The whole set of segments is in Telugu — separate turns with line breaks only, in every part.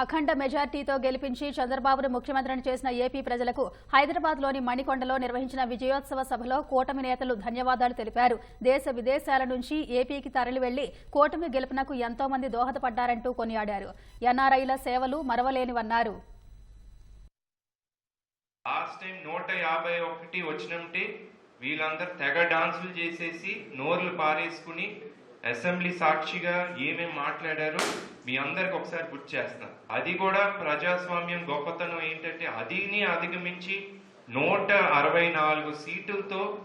అఖండ మెజార్టీతో గెలిపించి చంద్రబాబును ముఖ్యమంత్రిని చేసిన ఏపీ ప్రజలకు హైదరాబాద్లోని మణికొండలో నిర్వహించిన విజయోత్సవ సభలో కూటమి నేతలు ధన్యవాదాలు తెలిపారు. దేశ విదేశాల నుంచి ఏపీకి తరలివెళ్ళి కూటమి గెలుపునకు ఎంతో మంది దోహదపడ్డారంటూ కొనియాడారు. ఎన్ఆర్ఐల సేవలు మరవలేనివన్నారు.
లాస్ట్ టైం నూట యాభై ఒకటి వచ్చినట్టే వీళ్ళందరూ తెగ డాన్సులు చేసేసి నోర్లు పారేసుకుని అసెంబ్లీ సాక్షిగా ఏమేం మాట్లాడారో మీ అందరికి ఒకసారి గుర్తు చేస్తాను అది కూడా ప్రజాస్వామ్యం గొప్పతనం ఏంటంటే అదిని అధిగమించి నూట అరవై నాలుగు సీటులతో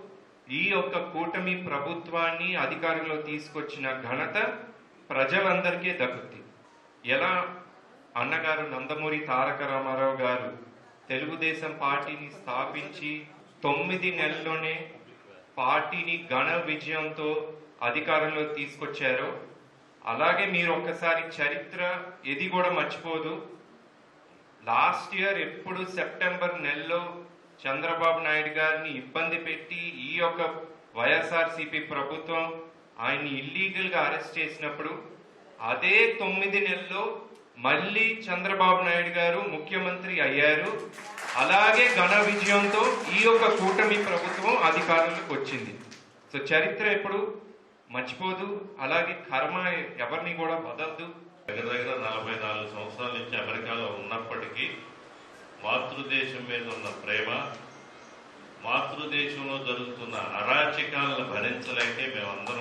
ఈ యొక్క కూటమి ప్రభుత్వాన్ని అధికారంలో తీసుకొచ్చిన ఘనత ప్రజలందరికీ దక్కుద్ది. ఎలా? అన్నగారు నందమూరి తారక రామారావు గారు తెలుగుదేశం పార్టీని స్థాపించి తొమ్మిది నెలల్లోనే పార్టీని ఘన విజయంతో అధికారంలో తీసుకొచ్చారో. అలాగే మీరు ఒక్కసారి చరిత్ర ఇది కూడా మర్చిపోదు. లాస్ట్ ఇయర్ ఎప్పుడు సెప్టెంబర్ నెలలో చంద్రబాబు నాయుడు గారిని ఇబ్బంది పెట్టి ఈ యొక్క వైఎస్ఆర్సీపీ ప్రభుత్వం ఆయన్ని ఇల్లీగల్గా అరెస్ట్ చేసినప్పుడు అదే తొమ్మిది నెలల్లో మళ్ళీ చంద్రబాబు నాయుడు గారు ముఖ్యమంత్రి అయ్యారు. అలాగే ఘన విజయంతో ఈ యొక్క కూటమి ప్రభుత్వం అధికారంలోకి వచ్చింది. సో చరిత్ర ఎప్పుడు మర్చిపోదు. అలాగే కర్మ ఎవరిని కూడా వదలదు.
దగ్గర దగ్గర నలభై నాలుగు సంవత్సరాల నుంచి అమెరికాలో ఉన్నప్పటికీ మాతృదేశం మీద ఉన్న ప్రేమ మాతృదేశంలో జరుగుతున్న అరాచకాలను భరించలేకే మేమందరం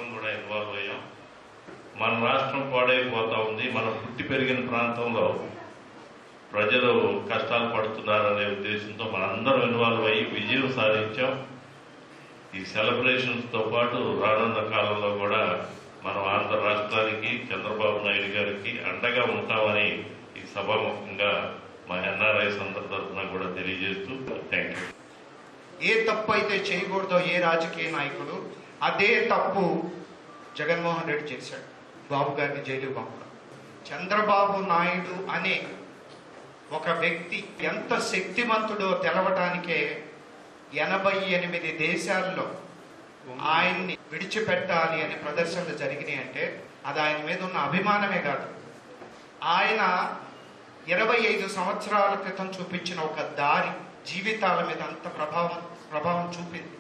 మన రాష్ట్రం పాడైపోతా ఉంది మనం పుట్టి పెరిగిన ప్రాంతంలో ప్రజలు కష్టాలు పడుతున్నారనే ఉద్దేశంతో మనందరం ఇన్వాల్వ్ అయ్యి విజయం సాధించాం. ఈ సెలబ్రేషన్స్తో పాటు రానున్న కాలంలో కూడా మనం ఆంధ్ర రాష్ట్రానికి చంద్రబాబు నాయుడు గారికి అండగా ఉంటామని ఈ సభాముఖంగా మా ఎన్ఆర్ఐ అందరి తరఫున కూడా తెలియజేస్తూ థ్యాంక్ యూ
ఏ తప్పు అయితే చేయకూడదో ఏ రాజకీయ నాయకుడు అదే తప్పు జగన్మోహన్ రెడ్డి చేశాడు. బాబు గారిని జైలు పంపడం. చంద్రబాబు నాయుడు అనే ఒక వ్యక్తి ఎంత శక్తివంతుడో తెలవటానికే ఎనభై ఎనిమిది దేశాల్లో ఆయన్ని విడిచిపెట్టాలి అనే ప్రదర్శనలు జరిగినాయి అంటే అది ఆయన మీద ఉన్న అభిమానమే కాదు. ఆయన ఇరవై ఐదు సంవత్సరాల క్రితం చూపించిన ఒక దారి జీవితాల మీద అంత ప్రభావం ప్రభావం చూపింది.